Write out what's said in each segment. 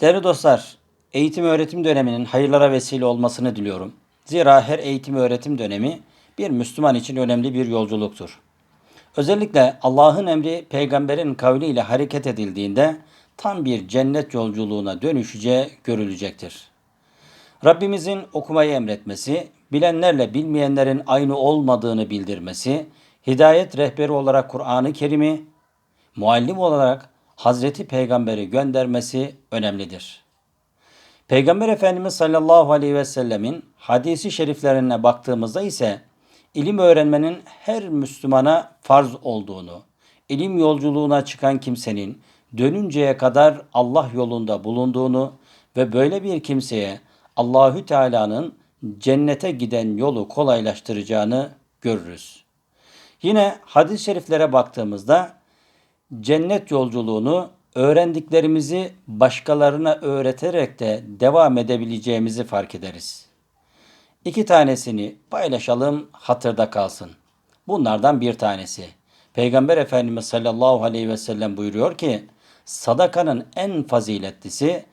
Değerli dostlar, eğitim öğretim döneminin hayırlara vesile olmasını diliyorum. Zira her eğitim öğretim dönemi bir Müslüman için önemli bir yolculuktur. Özellikle Allah'ın emri peygamberin kavliyle hareket edildiğinde tam bir cennet yolculuğuna dönüşeceği görülecektir. Rabbimizin okumayı emretmesi, bilenlerle bilmeyenlerin aynı olmadığını bildirmesi, hidayet rehberi olarak Kur'an-ı Kerim'i, muallim olarak Hazreti Peygamber'i göndermesi önemlidir. Peygamber Efendimiz sallallahu aleyhi ve sellemin hadisi şeriflerine baktığımızda ise ilim öğrenmenin her Müslümana farz olduğunu, ilim yolculuğuna çıkan kimsenin dönünceye kadar Allah yolunda bulunduğunu ve böyle bir kimseye Allahü Teala'nın cennete giden yolu kolaylaştıracağını görürüz. Yine hadis-i şeriflere baktığımızda cennet yolculuğunu öğrendiklerimizi başkalarına öğreterek de devam edebileceğimizi fark ederiz. İki tanesini paylaşalım, hatırda kalsın. Bunlardan bir tanesi. Peygamber Efendimiz sallallahu aleyhi ve sellem buyuruyor ki, sadakanın en faziletlisi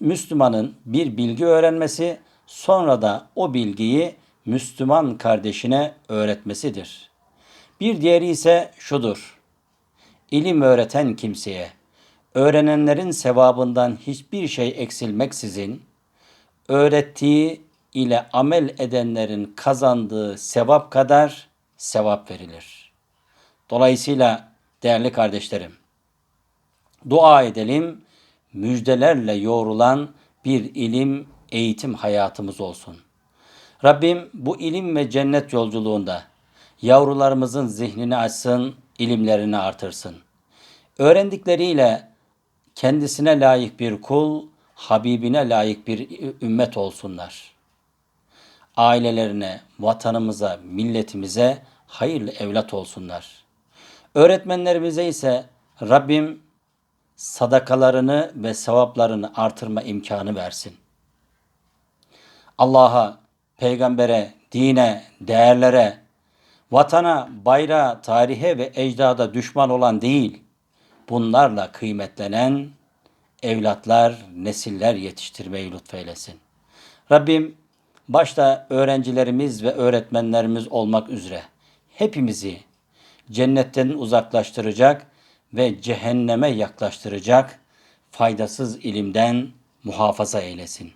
Müslümanın bir bilgi öğrenmesi, sonra da o bilgiyi Müslüman kardeşine öğretmesidir. Bir diğeri ise şudur. İlim öğreten kimseye öğrenenlerin sevabından hiçbir şey eksilmeksizin öğrettiği ile amel edenlerin kazandığı sevap kadar sevap verilir. Dolayısıyla değerli kardeşlerim, dua edelim, müjdelerle yoğrulan bir ilim, eğitim hayatımız olsun. Rabbim bu ilim ve cennet yolculuğunda yavrularımızın zihnini açsın, ilimlerini artırsın. Öğrendikleriyle kendisine layık bir kul, Habibine layık bir ümmet olsunlar. Ailelerine, vatanımıza, milletimize hayırlı evlat olsunlar. Öğretmenlerimize ise Rabbim sadakalarını ve sevaplarını artırma imkanı versin. Allah'a, peygambere, dine, değerlere, vatana, bayrağa, tarihe ve ecdada düşman olan değil, bunlarla kıymetlenen evlatlar, nesiller yetiştirmeyi lütfeylesin. Rabbim başta öğrencilerimiz ve öğretmenlerimiz olmak üzere hepimizi cennetten uzaklaştıracak ve cehenneme yaklaştıracak faydasız ilimden muhafaza eylesin.